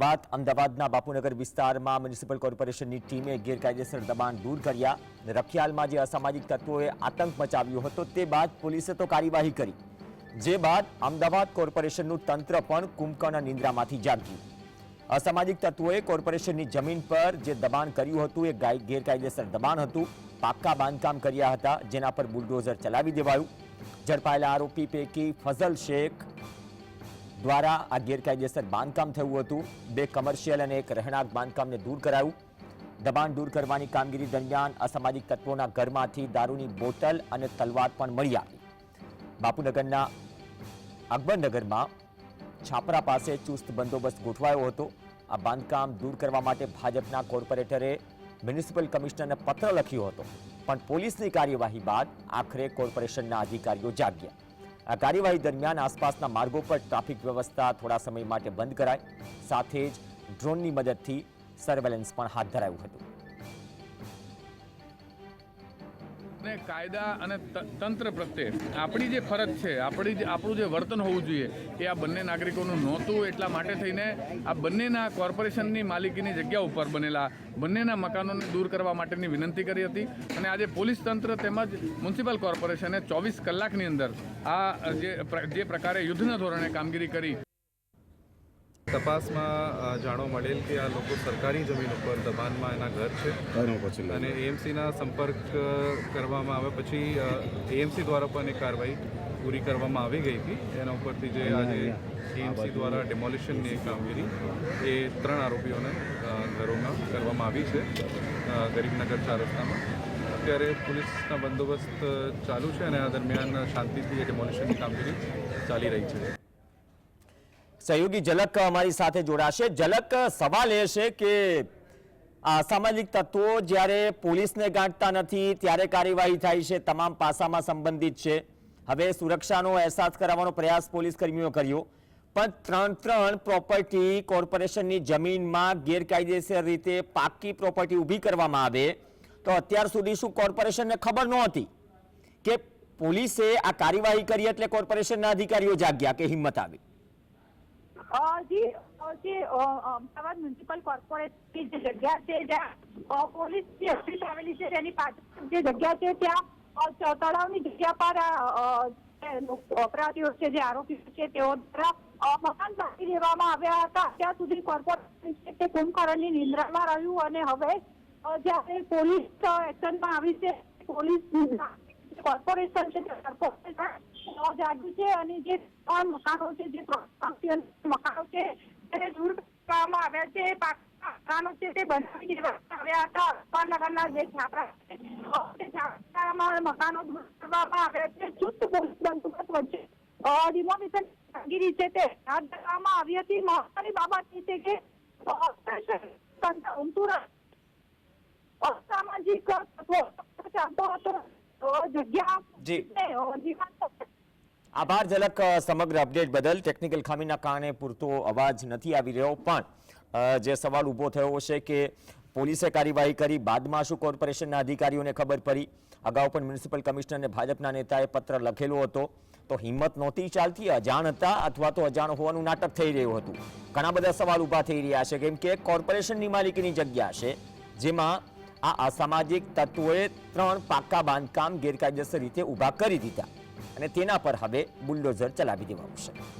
વાત અમદાવાદના બાપુનગર વિસ્તારમાં મ્યુનિસિપલ કોર્પોરેશનની ટીમે ગેરકાયદેસર દબાણ દૂર કર્યા રખિયાલમાં જે અસામાજિક તત્વોએ આતંક મચાવ્યો હતો તે બાદ પોલીસે તો કાર્યવાહી કરી. જે બાદ અમદાવાદ કોર્પોરેશનનું તંત્ર પણ કુંભકર્ણ નિંદ્રામાંથી જાગ્યું. અસામાજિક તત્વોએ કોર્પોરેશનની જમીન પર જે દબાણ કર્યું હતું એ ગેરકાયદેસર દબાણ હતું. પાક્કા બાંધકામ કર્યા હતા, જેના પર બુલડોઝર ચલાવી દેવાયું. ઝડપાયેલા આરોપી પૈકી ફઝલ શેખ દ્વારા આ ગેરકાયદેસર બાંધકામ થયું હતું. બે કમર્શિયલ અને એક રહેણાંક બાંધકામને દૂર કરાયું. દબાણ દૂર કરવાની કામગીરી દરમિયાન અસામાજિક તત્વોના ઘરમાંથી દારૂની બોટલ અને તલવાર પણ મળી આવી. બાપુનગરના અકબરનગરમાં છાપરા પાસે ચુસ્ત બંદોબસ્ત ગોઠવાયો હતો. આ બાંધકામ દૂર કરવા માટે ભાજપના કોર્પોરેટરે મ્યુનિસિપલ કમિશનરને પત્ર લખ્યો હતો. પણ પોલીસની કાર્યવાહી બાદ આખરે કોર્પોરેશનના અધિકારીઓ જાગ્યા. આ કાર્યવાહી દરમિયાન આસપાસના માર્ગો પર ટ્રાફિક વ્યવસ્થા થોડા સમય માટે બંધ કરાઈ સાથે જ ડ્રોનની મદદથી સર્વેલન્સ પણ હાથ ધરાયું હતું. ને કાયદા અને તંત્ર પ્રત્યે આપણી જે ફરજ છે, આપણી જે, આપણું જે વર્તન હોવું જોઈએ, એ આ બંને નાગરિકોનું નહોતું એટલા માટે થઈને આ બંનેના કોર્પોરેશનની માલિકીની જગ્યા ઉપર બનેલા બંનેના મકાનોને દૂર કરવા માટેની વિનંતી કરી હતી. અને આજે પોલીસ તંત્ર તેમજ મ્યુનિસિપલ કોર્પોરેશને ચોવીસ કલાકની અંદર આ જે જે પ્રકારે યુદ્ધના ધોરણે કામગીરી કરી તપાસમાં જાણવા મળેલ કે આ લોકો સરકારી જમીન ઉપર દબાણમાં એના ઘર છે. અને એએમસીના સંપર્ક કરવામાં આવ્યા પછી એએમસી દ્વારા પણ એ કાર્યવાહી પૂરી કરવામાં આવી ગઈ હતી. એના ઉપરથી જે આજે એએમસી દ્વારા ડેમોલિશનની કામગીરી એ ત્રણ આરોપીઓને ઘરોમાં કરવામાં આવી છે ગરીબનગર ચાર રસ્તામાં. અત્યારે પોલીસના બંદોબસ્ત ચાલુ છે અને આ દરમિયાન શાંતિથી એ ડેમોલિશનની કામગીરી ચાલી રહી છે. સહયોગી ઝલક અમારી સાથે જોડાશે. ઝલક સવાલ એ છે કે અસામાજિક તત્વો જ્યારે પોલીસને ગાંઠતા નથી, ત્યારે કાર્યવાહી થાય છે, તમામ પાસામાં સંબંધિત છે. હવે સુરક્ષાનો અહેસાસ કરાવવાનો પ્રયાસ પોલીસ કર્મીઓ કર્યો. પણ ત્રણ ત્રણ પ્રોપર્ટી કોર્પોરેશનની જમીનમાં ગેરકાયદેસર રીતે પાકી પ્રોપર્ટી ઊભી કરવામાં આવે, તો અત્યાર સુધી શું કોર્પોરેશનને ખબર નહોતી કે પોલીસે આ કાર્યવાહી કરી એટલે કોર્પોરેશનના અધિકારીઓ જાગ્યા કે હિંમત આવી? જી જે અમદાવાદ મ્યુનિસિપલ કોર્પોરેશનની જે જગ્યા છે, જ્યાં પોલીસ પોલીસની ઓફિસ આવેલી છે, તેની પાછળ જે જગ્યા છે, ત્યાં તળાવની જગ્યા પર જે અપરાધીઓ છે, જે આરોપીઓ છે, તેઓ દ્વારા મકાન બાકી દેવામાં આવ્યા હતા. અત્યાર સુધી કોર્પોરેશન છે તે કુંભકરણની નિંદ્રામાં રહ્યું અને હવે જ્યારે પોલીસ એક્શનમાં આવી છે, પોલીસ, કોર્પોરેશન છે તે કોર્પોરેશન જાગ્યું છે અને જે ત્રણ મકાનો છે જે પ્રવાસીઓના મકાનો છે તેને દૂર કરવામાં આવ્યા છે પાકા મકાનો છે તે બનાવી દેવામાં આવ્યા હતા અખબારનગરના જે છાપરા છે અ, તે છાપરામાં મકાનો દૂર કરવામાં આવ્યા છે ચુસ્ત પોલીસ બંદોબસ્ત વચ્ચે ડિમોલિશન કામગીરી છે તે હાથ ધરવામાં આવી હતી મહત્વની બાબત એ છે કે અ, તંત્ર ઊંધું અસામાજિક તત્વો ચાલતો હતો અ, જગ્યા જી. ને, અ, જીવન આભાર ઝલક સમગ્ર અપડેટ બદલ. ટેકનિકલ ખામીના કારણે પૂરતો અવાજ નથી આવી રહ્યો, પણ જે સવાલ ઊભો થયો છે કે પોલીસે કાર્યવાહી કરી, બાદમાં શું કોર્પોરેશનના અધિકારીઓને ખબર પડી? અગાઉ પણ મ્યુનિસિપલ કમિશનરને ભાજપના નેતાએ પત્ર લખેલો હતો. તો હિંમત નહોતી ચાલતી અજાણ હતા અથવા તો અજાણ હોવાનું નાટક થઈ રહ્યું હતું. ઘણા બધા સવાલ ઊભા થઈ રહ્યા છે, કેમ કે કોર્પોરેશનની માલિકીની જગ્યા છે, જેમાં આ અસામાજિક તત્વોએ ત્રણ પાક્કા બાંધકામ ગેરકાયદેસર રીતે ઊભા કરી દીધા. અને તેના પર હવે બુલડોઝર ચલાવી દેવાનું છે